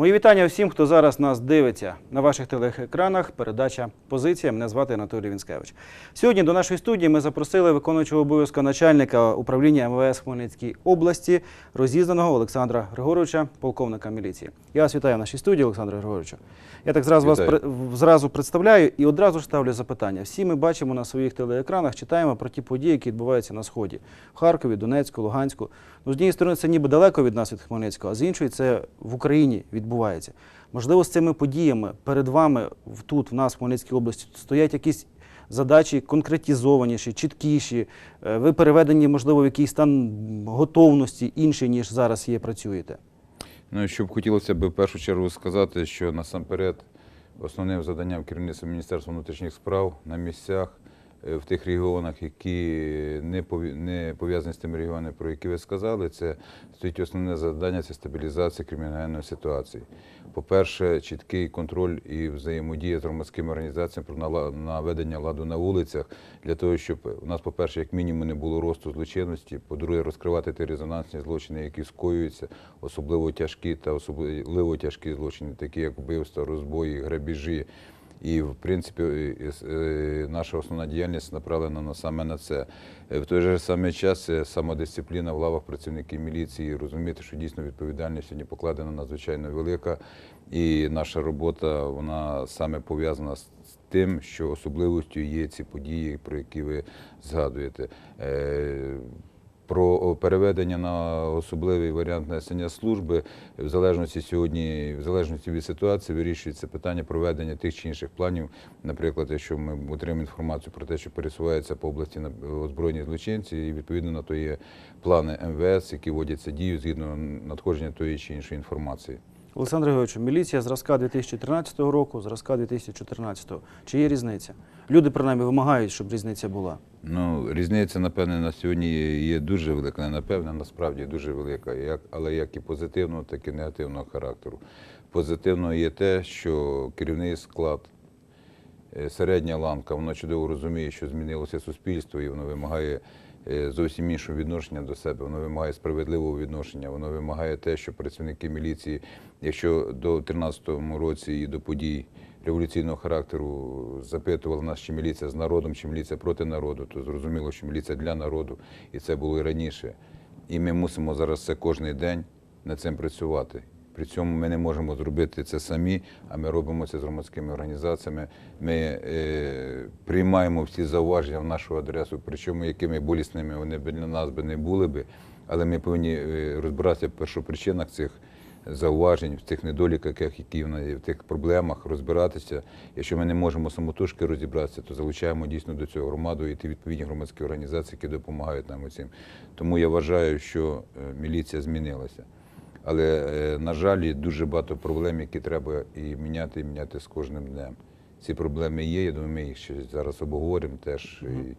Мої вітання всім, хто зараз нас дивиться на ваших телеекранах. Передача Позиція. Мене звати Анатолій Вінськевич. Сьогодні до нашої студії ми запросили виконуючого обов'язку начальника управління МВС Хмельницької області розізнаного Олександра Григоровича, полковника міліції. Я вас вітаю в нашій студії, Олександре Григоровичу. Я так зразу Вітаю. при- зразу представляю і одразу ж ставлю запитання. Всі ми бачимо на своїх телеекранах, читаємо про ті події, які відбуваються на сході в Харкові, Донецьку, Луганську. Ну, з однієї сторони, це ніби далеко від нас від Хмельницького, а з іншої це в Україні відбувається. Можливо, з цими подіями перед вами тут, в нас, в Хмельницькій області, стоять якісь задачі конкретизованіші, чіткіші. Е, Ви переведені, можливо, в якийсь стан готовності інший, ніж зараз є, працюєте. Ну, що б хотілося б в першу чергу сказати, що насамперед основним завданням керівництва Міністерства внутрішніх справ на місцях в тих регіонах, які не пов'язані з тими регіонами, про які ви сказали, це стоїть основне завдання це стабілізація кримінальної ситуації. По-перше, чіткий контроль і взаємодія з громадськими організаціями про наведення ладу на вулицях для того, щоб у нас, по-перше, як мінімум не було росту злочинності, по-друге, розкривати ті резонансні злочини, які скоюються, особливо тяжкі та особливо тяжкі злочини, такі як вбивства, розбої, грабіжі. І, в принципі, е, е, наша основна діяльність направлена на саме на це. Е, В той же самий час це самодисципліна в лавах працівників міліції, розуміти, що дійсно відповідальність сьогодні покладена надзвичайно велика. І наша робота вона саме пов'язана з тим, що особливістю є ці події, про які ви згадуєте. Про переведення на особливий варіант несення служби в залежності сьогодні, в залежності від ситуації, вирішується питання проведення тих чи інших планів. Наприклад, якщо ми отримаємо інформацію про те, що пересуваються по області на- озброєні злочинці, і відповідно на то є плани МВС, які вводяться дію згідно надходження тої чи іншої інформації. Олександр Григорович, міліція зразка 2013 року, зразка 2014. Чи є різниця? Люди, принаймні, вимагають, щоб різниця була. Ну, різниця, напевне, на сьогодні є- дуже велика, не напевне, насправді дуже велика, як, але як і позитивного, так і негативного характеру. Позитивно є те, що керівний склад, е, середня ланка, воно чудово розуміє, що змінилося суспільство, і воно вимагає е, зовсім іншого відношення до себе, воно вимагає справедливого відношення, воно вимагає те, що працівники міліції, якщо до 2013 році і до подій революційного характеру запитували нас, чи міліція з народом, чи міліція проти народу, то зрозуміло, що міліція для народу, і це було і раніше. І ми мусимо зараз це кожен день над цим працювати. При цьому ми не можемо зробити це самі, а ми робимо це з громадськими організаціями. Ми е, приймаємо всі зауваження в нашу адресу, причому якими болісними вони б для нас би не були би, але ми повинні е, розбиратися в першопричинах цих зауважень, в тих недоліках, які в нас є, в тих проблемах, розбиратися. Якщо ми не можемо самотужки розібратися, то залучаємо дійсно до цього громаду і ті відповідні громадські організації, які допомагають нам у цим. Тому я вважаю, що е, міліція змінилася. Але, е, на жаль, є дуже багато проблем, які треба і міняти, і міняти з кожним днем. Ці проблеми є, я думаю, ми їх ще зараз обговоримо теж і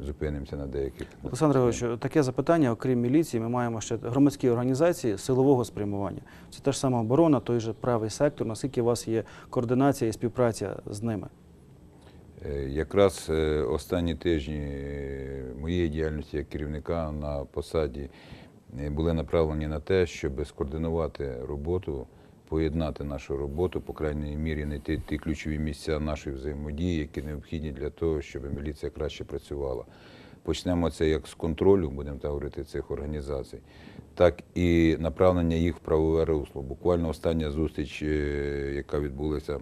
зупинимося на деяких. Олександр Григорович, таке запитання, окрім міліції, ми маємо ще громадські організації силового спрямування. Це та ж сама оборона, той же правий сектор. Наскільки у вас є координація і співпраця з ними? Е, Якраз е, останні тижні е, моєї діяльності як керівника на посаді були направлені на те, щоб скоординувати роботу, поєднати нашу роботу, по крайній мірі знайти ті ключові місця нашої взаємодії, які необхідні для того, щоб міліція краще працювала. Почнемо це як з контролю, будемо так говорити, цих організацій, так і направлення їх в правове русло. Буквально остання зустріч, е, яка відбулася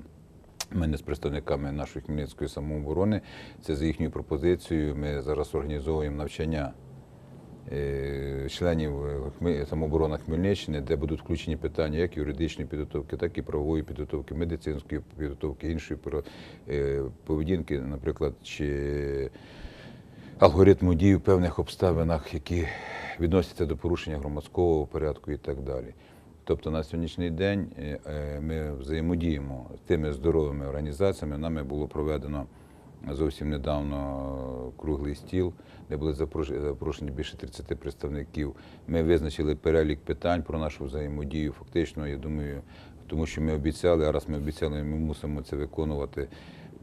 мене з представниками нашої Хмельницької самооборони. Це за їхньою пропозицією. Ми зараз організовуємо навчання членів е, самооборони Хмельниччини, де будуть включені питання як юридичної підготовки, так і правової підготовки, медицинської підготовки, іншої е, поведінки, наприклад, чи алгоритму дій в певних обставинах, які відносяться до порушення громадського порядку і так далі. Тобто на сьогоднішній день е, е, ми взаємодіємо з тими здоровими організаціями. Нами було проведено зовсім недавно круглий стіл, де були запрошені запрошені більше 30 представників. Ми визначили перелік питань про нашу взаємодію. Фактично, я думаю, тому що ми обіцяли, а раз ми обіцяли, ми мусимо це виконувати.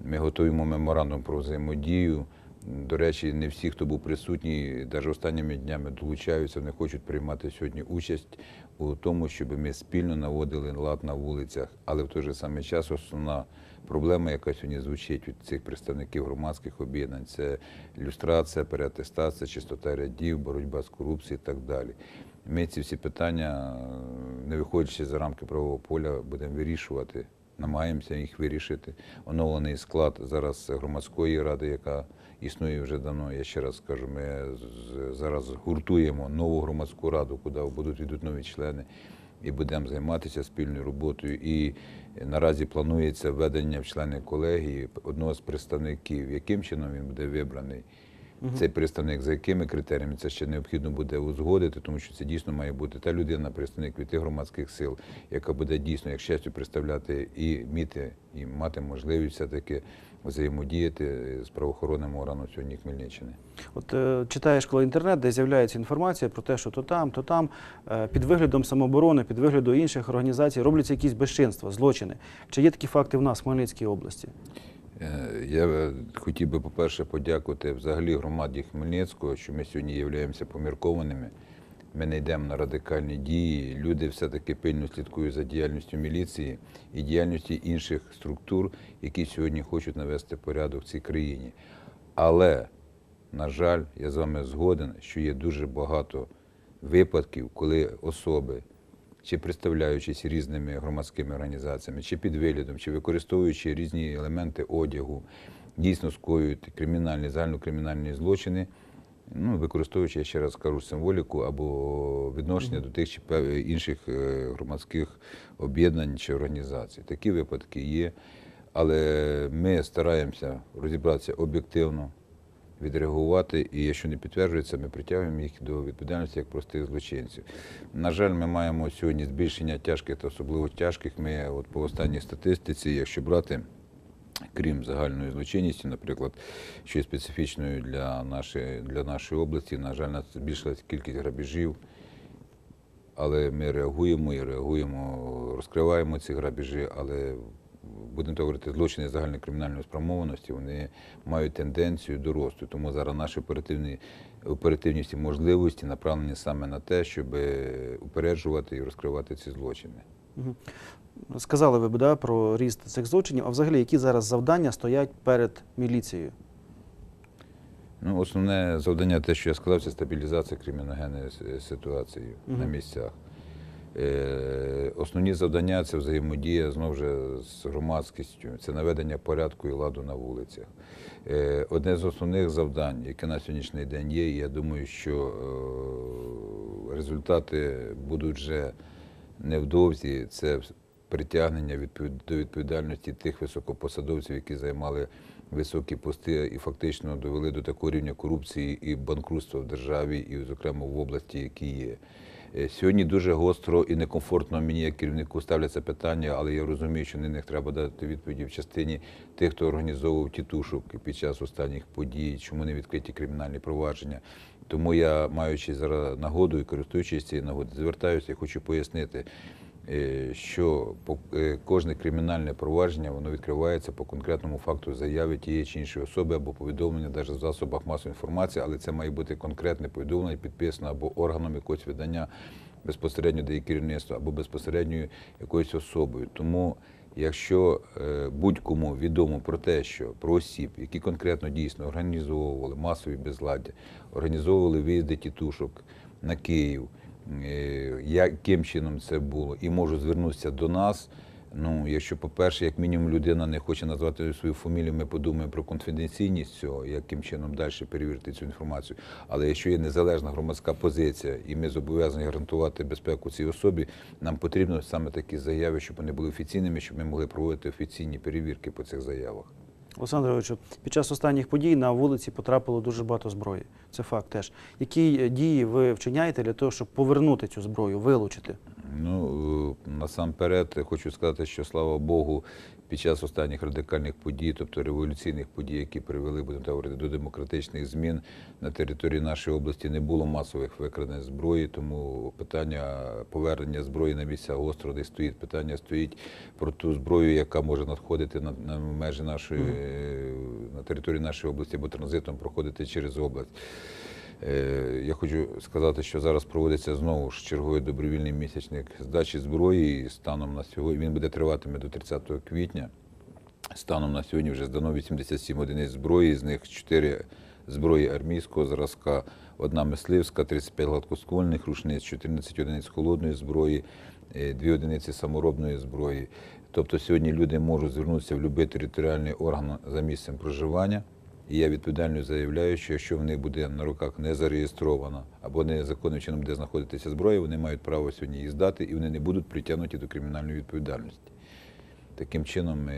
Ми готуємо меморандум про взаємодію До речі, не всі, хто був присутній, навіть останніми днями долучаються, вони хочуть приймати сьогодні участь у тому, щоб ми спільно наводили лад на вулицях. Але в той же самий час основна проблема, яка сьогодні звучить від цих представників громадських об'єднань, це люстрація, переатестація, чистота рядів, боротьба з корупцією і так далі. Ми ці всі питання, не виходячи за рамки правового поля, будемо вирішувати намагаємося їх вирішити. Оновлений склад зараз громадської ради, яка існує вже давно. Я ще раз скажу, ми зараз гуртуємо нову громадську раду, куди будуть йдуть нові члени. І будемо займатися спільною роботою. І наразі планується введення в члени колегії одного з представників. Яким чином він буде вибраний? Цей представник за якими критеріями це ще необхідно буде узгодити, тому що це дійсно має бути та людина, представник від тих громадських сил, яка буде дійсно як щастю представляти і міти, і мати можливість все-таки взаємодіяти з правоохоронним органом сьогодні Хмельниччини. От е, читаєш, коли інтернет, де з'являється інформація про те, що то там, то там, е, під виглядом самооборони, під виглядом інших організацій робляться якісь безчинства, злочини. Чи є такі факти в нас в Хмельницькій області? Е, Я е, хотів би, по-перше, подякувати взагалі громаді Хмельницького, що ми сьогодні являємося поміркованими. Ми не йдемо на радикальні дії. Люди все-таки пильно слідкують за діяльністю міліції і діяльністю інших структур, які сьогодні хочуть навести порядок в цій країні. Але, на жаль, я з вами згоден, що є дуже багато випадків, коли особи, чи представляючись різними громадськими організаціями, чи під виглядом, чи використовуючи різні елементи одягу, дійсно скоюють кримінальні, загальнокримінальні злочини, ну, використовуючи, я ще раз кажу, символіку або відношення до тих чи інших е, громадських об'єднань чи організацій. Такі випадки є. Але ми стараємося розібратися об'єктивно, відреагувати, і якщо не підтверджується, ми притягуємо їх до відповідальності як простих злочинців. На жаль, ми маємо сьогодні збільшення тяжких та особливо тяжких. Ми от по останній статистиці, якщо брати. Крім загальної злочинності, наприклад, що є специфічною для нашої, для нашої області, на жаль, нас збільшилася кількість грабежів, але ми реагуємо і реагуємо, розкриваємо ці грабежі, але будемо говорити, злочини загальної кримінальної спрямованості вони мають тенденцію до росту. Тому зараз наші оперативні оперативність і можливості направлені саме на те, щоб упереджувати і розкривати ці злочини. Сказали ви б да, про ріст цих злочинів, а взагалі які зараз завдання стоять перед міліцією? Ну, основне завдання, те, що я сказав, це стабілізація криміногенної ситуації на місцях. Е, основні завдання це взаємодія знову ж з громадськістю, це наведення порядку і ладу на вулицях. Е, одне з основних завдань, яке на сьогоднішній день є, і я думаю, що е, результати будуть вже невдовзі, це притягнення до відповідальності тих високопосадовців, які займали високі пости і фактично довели до такого рівня корупції і банкрутства в державі, і, зокрема, в області, які є. Е, Сьогодні дуже гостро і некомфортно мені як керівнику ставляться питання, але я розумію, що на них треба дати відповіді в частині тих, хто організовував тітушок під час останніх подій, чому не відкриті кримінальні провадження. Тому я, маючи зараз нагоду і користуючись цією нагодою, звертаюся і хочу пояснити, е, що е, кожне кримінальне провадження воно відкривається по конкретному факту заяви тієї чи іншої особи або повідомлення, навіть в засобах масової інформації, але це має бути конкретне повідомлення, підписане або органом якогось видання безпосередньо де є керівництво, або безпосередньо якоюсь особою. Тому Якщо е, будь-кому відомо про те, що про осіб, які конкретно дійсно організовували масові безладдя, організовували виїзди тітушок на Київ, е, яким чином це було, і можуть звернутися до нас. Ну, якщо, по-перше, як мінімум людина не хоче назвати свою фамілію, ми подумаємо про конфіденційність цього, яким чином далі перевірити цю інформацію. Але якщо є незалежна громадська позиція, і ми зобов'язані гарантувати безпеку цій особі, нам потрібно саме такі заяви, щоб вони були офіційними, щоб ми могли проводити офіційні перевірки по цих заявах. Олександр під час останніх подій на вулиці потрапило дуже багато зброї. Це факт теж. Які е, дії ви вчиняєте для того, щоб повернути цю зброю, вилучити? Ну, е, насамперед хочу сказати, що слава Богу, під час останніх радикальних подій, тобто революційних подій, які привели, будемо так говорити, до демократичних змін на території нашої області, не було масових викрадень зброї, тому питання повернення зброї на місця гостро не стоїть. Питання стоїть про ту зброю, яка може надходити на, на межі нашої е, на території нашої області або транзитом проходити через область. Е, Я хочу сказати, що зараз проводиться знову ж черговий добровільний місячник здачі зброї. Станом на сьогодні він буде триватиме до 30 квітня. Станом на сьогодні вже здано 87 одиниць зброї, з них 4 зброї армійського зразка, одна мисливська, 35 гладкоствольних рушниць, 14 одиниць холодної зброї, 2 одиниці саморобної зброї. Тобто сьогодні люди можуть звернутися в будь-який територіальний орган за місцем проживання. І я відповідально заявляю, що якщо в них буде на руках не зареєстрована або незаконним чином буде знаходитися зброя, вони мають право сьогодні її здати і вони не будуть притягнуті до кримінальної відповідальності. Таким чином ми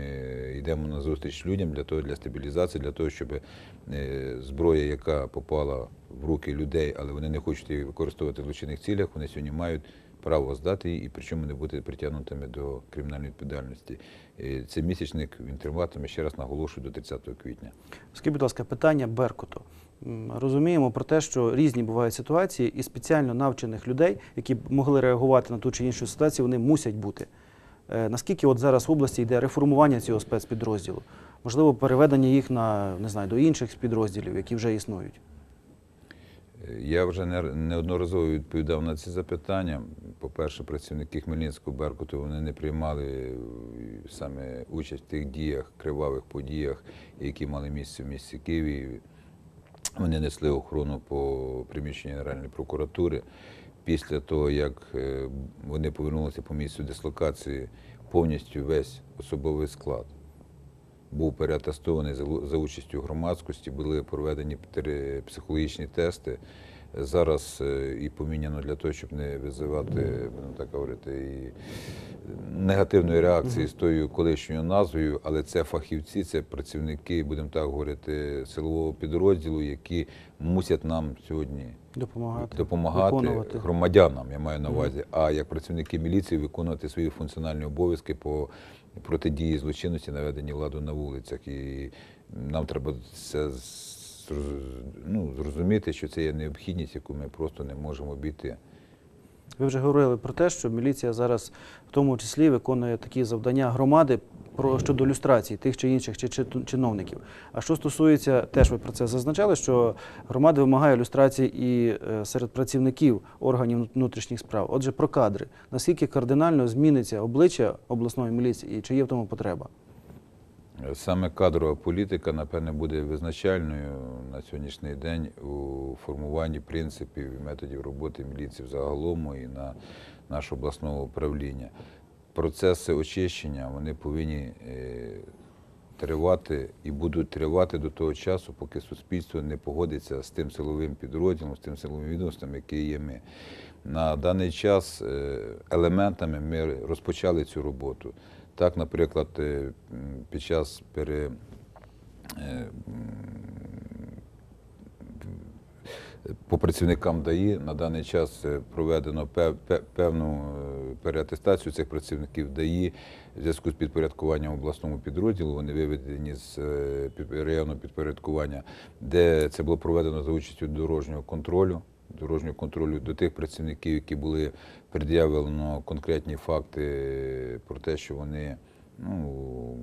йдемо на зустріч людям для того, для стабілізації, для того, щоб е, зброя, яка попала в руки людей, але вони не хочуть її використовувати в злочинних цілях, вони сьогодні мають право здати її і причому не бути притягнутими до кримінальної відповідальності. Е, Цей місячник він триватиме, ще раз наголошую, до 30 квітня. Скажіть, будь ласка, питання Беркуту. Розуміємо про те, що різні бувають ситуації, і спеціально навчених людей, які могли реагувати на ту чи іншу ситуацію, вони мусять бути. Е, Наскільки от зараз в області йде реформування цього спецпідрозділу? Можливо, переведення їх на не знаю, до інших підрозділів, які вже існують. Я вже неодноразово відповідав на ці запитання. По-перше, працівники Хмельницького Беркуту вони не приймали е, саме участь в тих діях, кривавих подіях, які мали місце в місті Києві. Вони несли охорону по приміщенню Генеральної прокуратури. Після того, як е, вони повернулися по місцю дислокації, повністю весь особовий склад був переатестований за, участю громадськості, були проведені три психологічні тести. Зараз е, і поміняно для того, щоб не визивати, будемо так говорити, і негативної реакції з тою колишньою назвою, але це фахівці, це працівники, будемо так говорити, силового підрозділу, які мусять нам сьогодні Допомагати, допомагати виконувати. громадянам, я маю на увазі, а як працівники міліції виконувати свої функціональні обов'язки по протидії злочинності, наведені ладу на вулицях. І нам треба це ну, зрозуміти, що це є необхідність, яку ми просто не можемо обійти. Ви вже говорили про те, що міліція зараз в тому числі виконує такі завдання громади про щодо люстрації тих чи інших чи, чи чиновників. А що стосується, теж ви про це зазначали, що громада вимагає люстрації і е, серед працівників органів внутрішніх справ. Отже, про кадри. Наскільки кардинально зміниться обличчя обласної міліції і чи є в тому потреба? Саме кадрова політика, напевне, буде визначальною на сьогоднішній день у формуванні принципів і методів роботи міліції загалом і на наше обласного управління. Процеси очищення вони повинні е, тривати і будуть тривати до того часу, поки суспільство не погодиться з тим силовим підрозділом, з тим силовим відомством, яке є ми. На даний час е, елементами ми розпочали цю роботу. Так, наприклад, е, під час пере, по працівникам ДАІ на даний час проведено пев- певну переатестацію цих працівників ДАІ в зв'язку з підпорядкуванням обласному підрозділу. Вони виведені з е, районного підпорядкування, де це було проведено за участю дорожнього контролю. Дорожнього контролю до тих працівників, які були пред'явлено конкретні факти про те, що вони, ну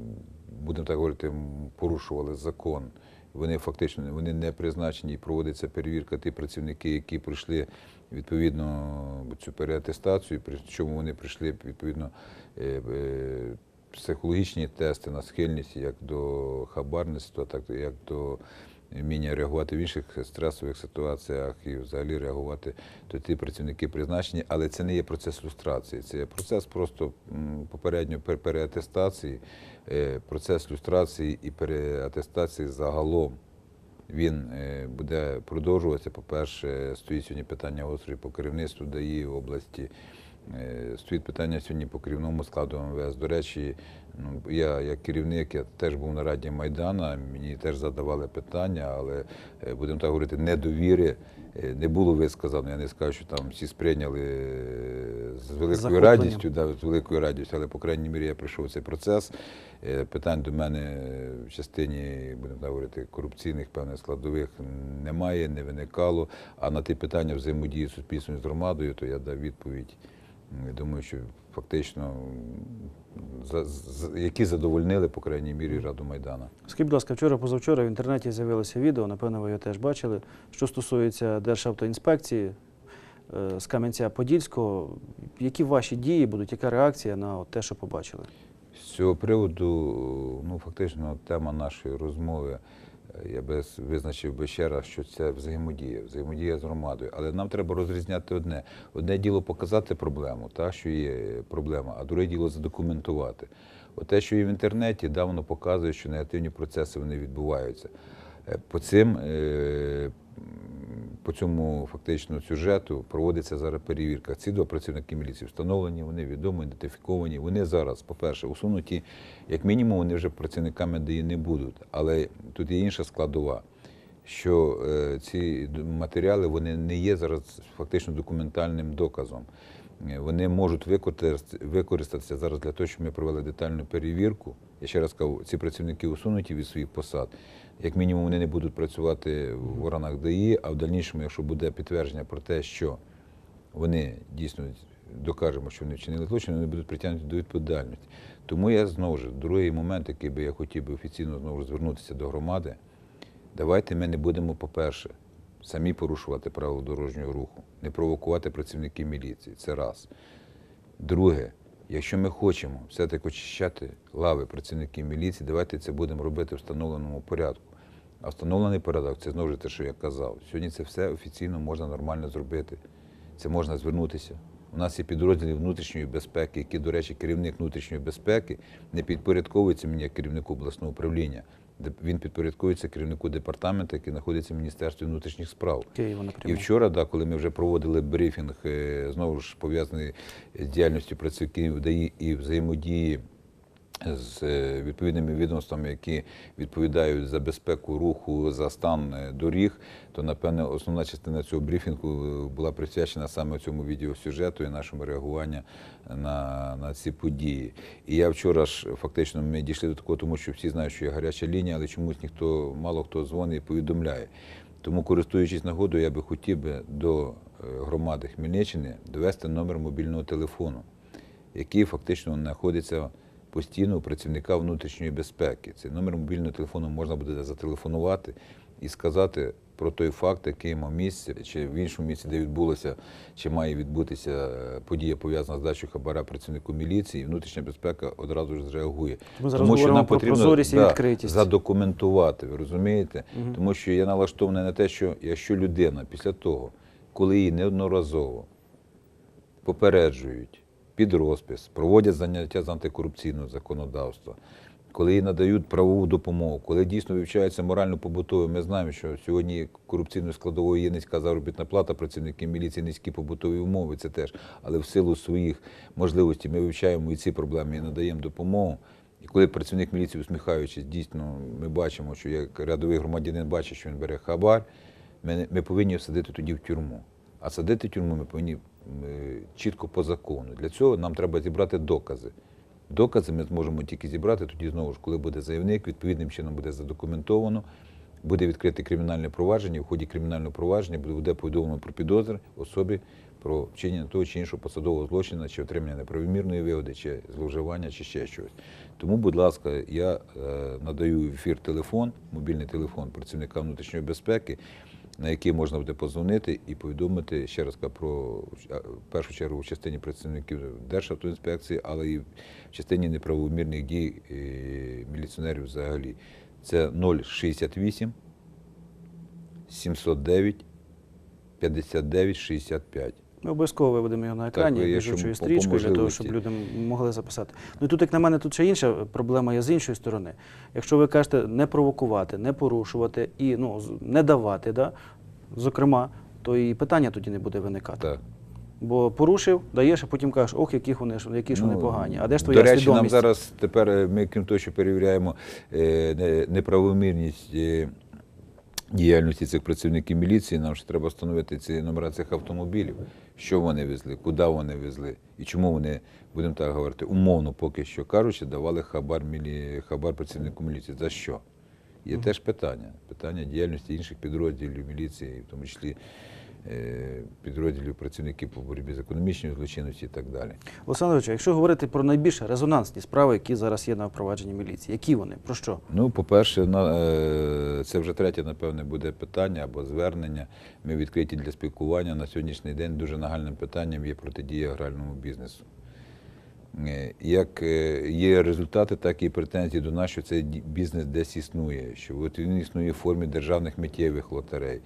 будемо так говорити, порушували закон. Вони фактично вони не призначені і проводиться перевірка. Ті працівники, які пройшли відповідно цю переатестацію, причому вони прийшли відповідно е, е, психологічні тести на схильність як до хабарництва, так як до вміння реагувати в інших стресових ситуаціях і взагалі реагувати, то ті працівники призначені, але це не є процес люстрації, це є процес просто попередньо пер- переатестації, е, процес люстрації і переатестації загалом. Він е, буде продовжуватися. По-перше, стоїть сьогодні питання острів по керівництву ДАІ області. Е, Стоїть питання сьогодні по керівному складу МВС. До речі, Ну, я як керівник, я теж був на раді Майдана, мені теж задавали питання, але е, будемо так говорити, недовіри е, не було висказано. Я не скажу, що там всі сприйняли з великою радістю, да, з великою радістю, але по крайній мірі я пройшов цей процес. Питань до мене в частині, будемо так говорити, корупційних певних складових немає, не виникало. А на ті питання взаємодії з суспільством з громадою, то я дав відповідь. Я думаю, що фактично, м, за- які задовольнили, по крайній мірі, Раду Майдана. Скажіть, будь ласка, вчора, позавчора в інтернеті з'явилося відео, напевно, ви його теж бачили, що стосується Державтоінспекції е, з Кам'янця-Подільського. Які ваші дії будуть, яка реакція на от те, що побачили? З цього приводу, ну фактично, тема нашої розмови, я би визначив би ще раз, що це взаємодія, взаємодія з громадою. Але нам треба розрізняти одне. Одне діло показати проблему, та, що є проблема, а друге діло задокументувати. От те, що і в інтернеті, давно показує, що негативні процеси вони відбуваються. Е, По цим е, по цьому фактично сюжету проводиться зараз перевірка. Ці два працівники міліції встановлені, вони відомо, ідентифіковані. Вони зараз, по-перше, усунуті, як мінімум, вони вже працівниками ДІ не будуть. Але тут є інша складова, що е, ці матеріали вони не є зараз фактично документальним доказом. Е, Вони можуть використатися зараз для того, щоб ми провели детальну перевірку. Я ще раз кажу, ці працівники усунуті від своїх посад. Як мінімум, вони не будуть працювати в органах ДАІ, а в дальнішому, якщо буде підтвердження про те, що вони дійсно докажемо, що вони вчинили злочин, вони будуть притягнуті до відповідальності. Тому я знову ж другий момент, який би я хотів би офіційно знову звернутися до громади. Давайте ми не будемо, по-перше, самі порушувати правила дорожнього руху, не провокувати працівників міліції. Це раз. Друге, якщо ми хочемо все-таки очищати лави працівників міліції, давайте це будемо робити в встановленому порядку. А встановлений порядок це знову ж те, що я казав. Сьогодні це все офіційно можна нормально зробити. Це можна звернутися. У нас є підрозділи внутрішньої безпеки, які, до речі, керівник внутрішньої безпеки не підпорядковується мені як керівнику обласного управління. Він підпорядковується керівнику департаменту, який знаходиться в Міністерстві внутрішніх справ. Києва І вчора, да, коли ми вже проводили брифінг, е, знову ж пов'язаний з діяльністю працівників ДАІ і взаємодії з е, відповідними відомствами, які відповідають за безпеку руху, за стан е, доріг, то напевне основна частина цього брифінгу е, була присвячена саме цьому відеосюжету і нашому реагуванню на, на ці події. І я вчора ж фактично ми дійшли до такого, тому що всі знають, що є гаряча лінія, але чомусь ніхто мало хто дзвонить і повідомляє. Тому, користуючись нагодою, я би хотів би до громади Хмельниччини довести номер мобільного телефону, який фактично знаходиться постійно у працівника внутрішньої безпеки. Цей номер мобільного телефону можна буде зателефонувати і сказати про той факт, який мав місце, чи в іншому місці, де відбулося, чи має відбутися е, подія пов'язана з дачою хабара працівнику міліції, і внутрішня безпека одразу ж зреагує. Ми зараз говоримо про прозорість і відкритість. задокументувати, ви розумієте? Тому що я налаштований на те, що якщо людина після того, коли її неодноразово попереджують під розпис, проводять заняття з антикорупційного законодавства, коли їй надають правову допомогу, коли дійсно вивчається морально-побутове, ми знаємо, що сьогодні корупційною складовою є низька заробітна плата працівників міліції, низькі побутові умови, це теж. Але в силу своїх можливостей ми вивчаємо і ці проблеми і надаємо допомогу. І коли працівник міліції, усміхаючись, дійсно ми бачимо, що як рядовий громадянин бачить, що він бере хабар, ми, ми повинні садити тоді в тюрму. А садити тюрму ми повинні е, чітко по закону. Для цього нам треба зібрати докази. Докази ми зможемо тільки зібрати тоді знову ж, коли буде заявник, відповідним чином буде задокументовано, буде відкрите кримінальне провадження. В ході кримінального провадження буде повідомлено про підозри особі про вчинення того чи іншого посадового злочину, чи отримання неправомірної вигоди, чи зловживання, чи ще щось. Тому, будь ласка, я е, надаю в ефір телефон, мобільний телефон працівника внутрішньої безпеки, на який можна буде позвонити і повідомити ще раз про в першу чергу в частині працівників Державтоінспекції, але і в частині неправомірних дій е, міліціонерів взагалі. Це 068 709 59 65. Ми обов'язково виведемо його на екрані ви, біжучою по- по стрічкою, для того, щоб люди могли записати. Ну і тут, як на мене, тут ще інша проблема є з іншої сторони. Якщо ви кажете не провокувати, не порушувати і ну, з- не давати, да, зокрема, то і питання тоді не буде виникати. Так. Бо порушив, даєш, а потім кажеш, ох, які ж вони ж- які ж вони Ну, погані. А де ж твоя До речі, нам зараз тепер е, ми, крім того, що перевіряємо е, не- неправомірність е, діяльності цих працівників міліції, нам ще треба встановити ці номера цих автомобілів, що вони везли, куди вони везли і чому вони, будемо так говорити, умовно поки що кажучи, давали хабар, мілі... хабар працівнику міліції. За що? Є теж питання. Питання діяльності інших підрозділів міліції, в тому числі підрозділів працівників по боротьбі з економічною злочинністю і так далі. Олександр якщо говорити про найбільш резонансні справи, які зараз є на впровадженні міліції, які вони? Про що? Ну, по-перше, е, це вже третє, напевне, буде питання або звернення. Ми відкриті для спілкування. На сьогоднішній день дуже нагальним питанням є протидія гральному бізнесу. Е, Як е, є результати, так і претензії до нас, що цей бізнес десь існує, що от він існує в формі державних миттєвих лотерей.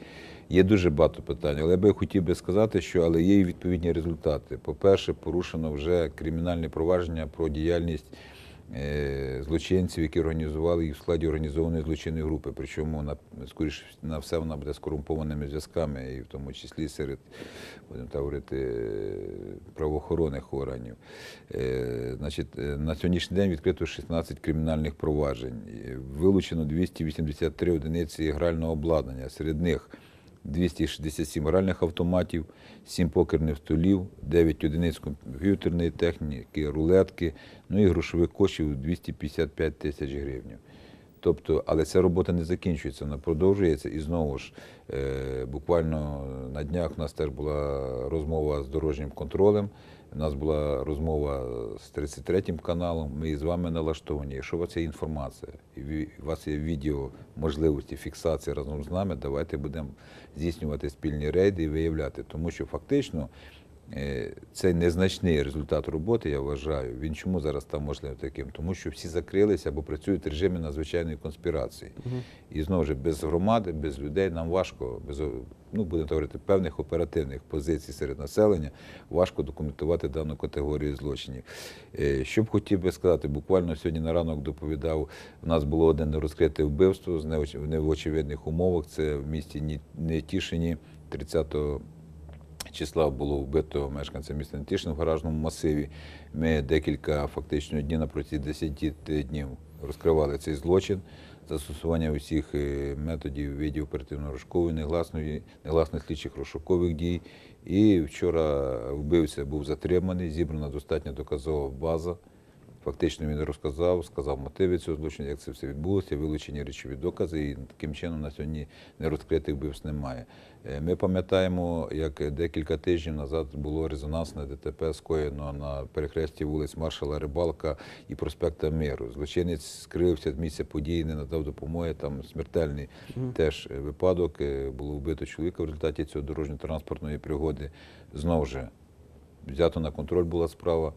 Є дуже багато питань, але я би хотів би сказати, що але є і відповідні результати. По-перше, порушено вже кримінальне провадження про діяльність е, злочинців, які організували їх в складі організованої злочинної групи. Причому на скоріш на все вона буде з корумпованими зв'язками, і в тому числі серед будемо так говорити правоохоронних органів. Е, Значить, е, на сьогоднішній день відкрито 16 кримінальних проваджень. Вилучено 283 одиниці грального обладнання. Серед них 267 гральних автоматів, 7 покерних столів, 9 одиниць комп'ютерної техніки, рулетки, ну і грошових коштів 255 тисяч гривень. Тобто, але ця робота не закінчується, вона продовжується. І знову ж, е, буквально на днях у нас теж була розмова з дорожнім контролем. У нас була розмова з 33-м каналом. Ми з вами налаштовані. Якщо у вас є інформація, і у вас є відео можливості фіксації разом з нами, давайте будемо здійснювати спільні рейди і виявляти. Тому що фактично це незначний результат роботи, я вважаю. Він чому зараз став можливим таким? Тому що всі закрилися або працюють в режимі надзвичайної конспірації. І знову ж без громади, без людей нам важко, без ну будемо говорити, певних оперативних позицій серед населення важко документувати дану категорію злочинів. Е, Що б хотів би сказати, буквально сьогодні на ранок доповідав, у нас було одне нерозкрите вбивство в неочевидних умовах. Це в місті Ні- Нетішині 30 числа було вбито мешканця міста Нетішин в гаражному масиві. Ми декілька фактично днів на протязі 10 днів розкривали цей злочин. Застосування усіх е, методів видів оперативно-розшукової, негласної, негласних слідчих розшукових дій. І вчора вбивця був затриманий, зібрана достатньо доказова база. Фактично він розказав, сказав мотиви цього злочину, як це все відбулося, вилучені речові докази, і таким чином на сьогодні нерозкритих вбивств немає. Е, Ми пам'ятаємо, як декілька тижнів назад було резонансне ДТП скоєно на перехресті вулиць Маршала Рибалка і проспекта Миру. Злочинець скрився з місця події, не надав допомоги. Там смертельний теж е, випадок. Е, Було вбито чоловіка в результаті цього дорожньо-транспортної пригоди. Знову ж взято на контроль була справа.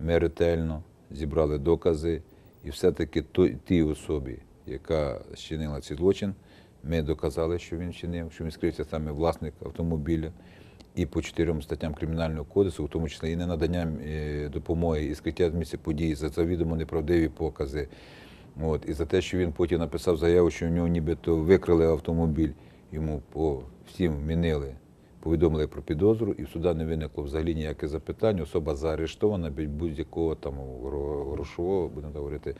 Ми ретельно зібрали докази, і все-таки тій особі, яка зчинила цей злочин, ми доказали, що він вчинив, що він скрився саме власник автомобіля. І по чотирьом статтям Кримінального кодексу, в тому числі і не надання е, допомоги, і скриття з місця події, за завідомо неправдиві покази. От, і за те, що він потім написав заяву, що в нього нібито викрали автомобіль, йому по всім вмінили, повідомили про підозру, і в суда не виникло взагалі ніяких запитань. Особа заарештована без будь-якого там грошового, будемо говорити,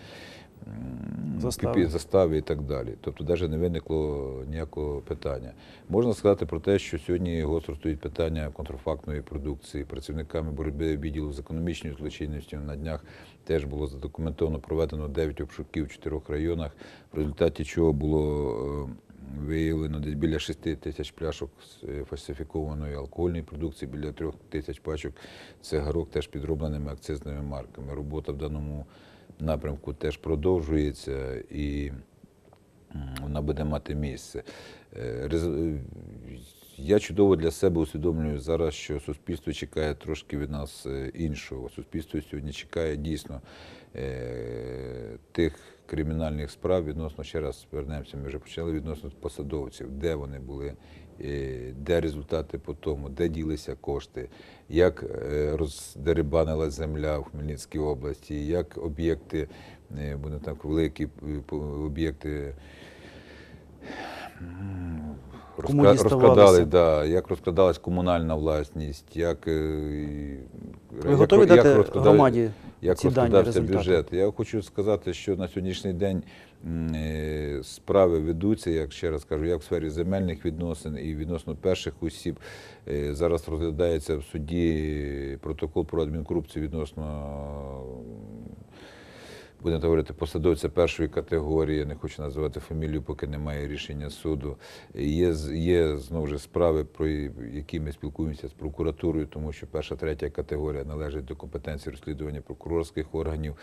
Застави. застави і так далі. Тобто навіть не виникло ніякого питання. Можна сказати про те, що сьогодні гостро стоїть питання контрафактної продукції. Працівниками боротьби відділу з економічною злочинністю на днях теж було задокументовано проведено 9 обшуків в чотирьох районах, в результаті чого було е, виявлено десь біля 6 тисяч пляшок е, фальсифікованої алкогольної продукції, біля 3 тисяч пачок цигарок теж підробленими акцизними марками. Робота в даному напрямку теж продовжується і вона буде мати місце. Е, е, Я чудово для себе усвідомлюю зараз, що суспільство чекає трошки від нас іншого. Суспільство сьогодні чекає дійсно тих кримінальних справ відносно, ще раз повернемося, ми вже почали відносно посадовців, де вони були, е, де результати по тому, де ділися кошти, як е, роздерибанила земля в Хмельницькій області, як об'єкти, вони будемо так, великі е, об'єкти Кому розкра- діставалося? да, як розкрадалась комунальна власність, як, е, Ви як- готові як дати розкрадали- громаді як ці розкладався результати? бюджет. Я хочу сказати, що на сьогоднішній день е, справи ведуться, як ще раз кажу, як в сфері земельних відносин і відносно перших осіб. Е, Зараз розглядається в суді протокол про адмінкорупцію відносно. Будемо говорити, посадовця першої категорії, я не хочу називати фамілію, поки немає рішення суду. Є, є знову ж справи, про які ми спілкуємося з прокуратурою, тому що перша, третя категорія належить до компетенції розслідування прокурорських органів.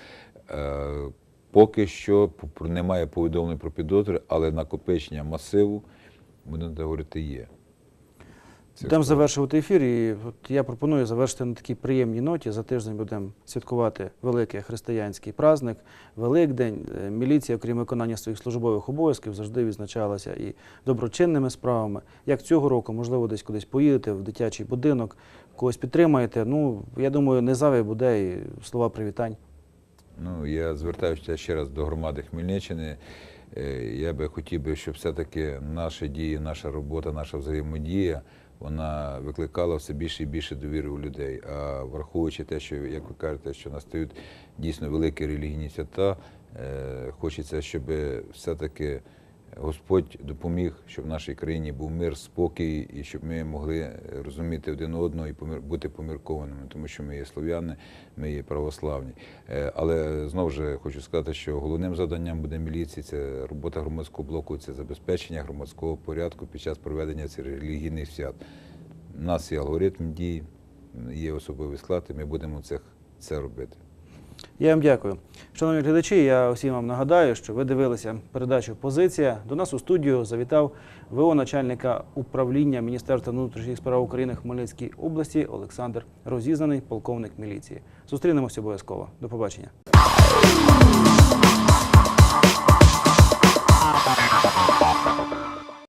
Е, Поки що немає повідомлень про підозри, але накопичення масиву, будемо говорити, є. Будемо завершувати ефір, і от я пропоную завершити на такій приємній ноті. За тиждень будемо святкувати великий християнський праздник, Великдень. Е, Міліція, окрім виконання своїх службових обов'язків, завжди відзначалася і доброчинними справами. Як цього року, можливо, десь кудись поїдете в дитячий будинок, когось підтримаєте. Ну, я думаю, не зайве буде і слова привітань. Ну, я звертаюся ще раз до громади Хмельниччини. Е, Я би хотів би, щоб все-таки наші дії, наша робота, наша взаємодія, вона викликала все більше і більше довіри у людей. А враховуючи те, що, як ви кажете, що настають дійсно великі релігійні свята, е, хочеться, щоб все-таки Господь допоміг, щоб в нашій країні був мир, спокій, і щоб ми могли розуміти один одного і бути поміркованими, тому що ми є слов'яни, ми є православні. Е, Але знову ж хочу сказати, що головним завданням буде міліції це робота громадського блоку, це забезпечення громадського порядку під час проведення цих релігійних свят. У нас є алгоритм дій, є особовий склад, і ми будемо це робити. Я вам дякую. Шановні глядачі, я усім вам нагадаю, що ви дивилися передачу Позиція. До нас у студію завітав ВО начальника управління Міністерства внутрішніх справ України Хмельницької області Олександр Розізнаний, полковник міліції. Зустрінемося обов'язково. До побачення.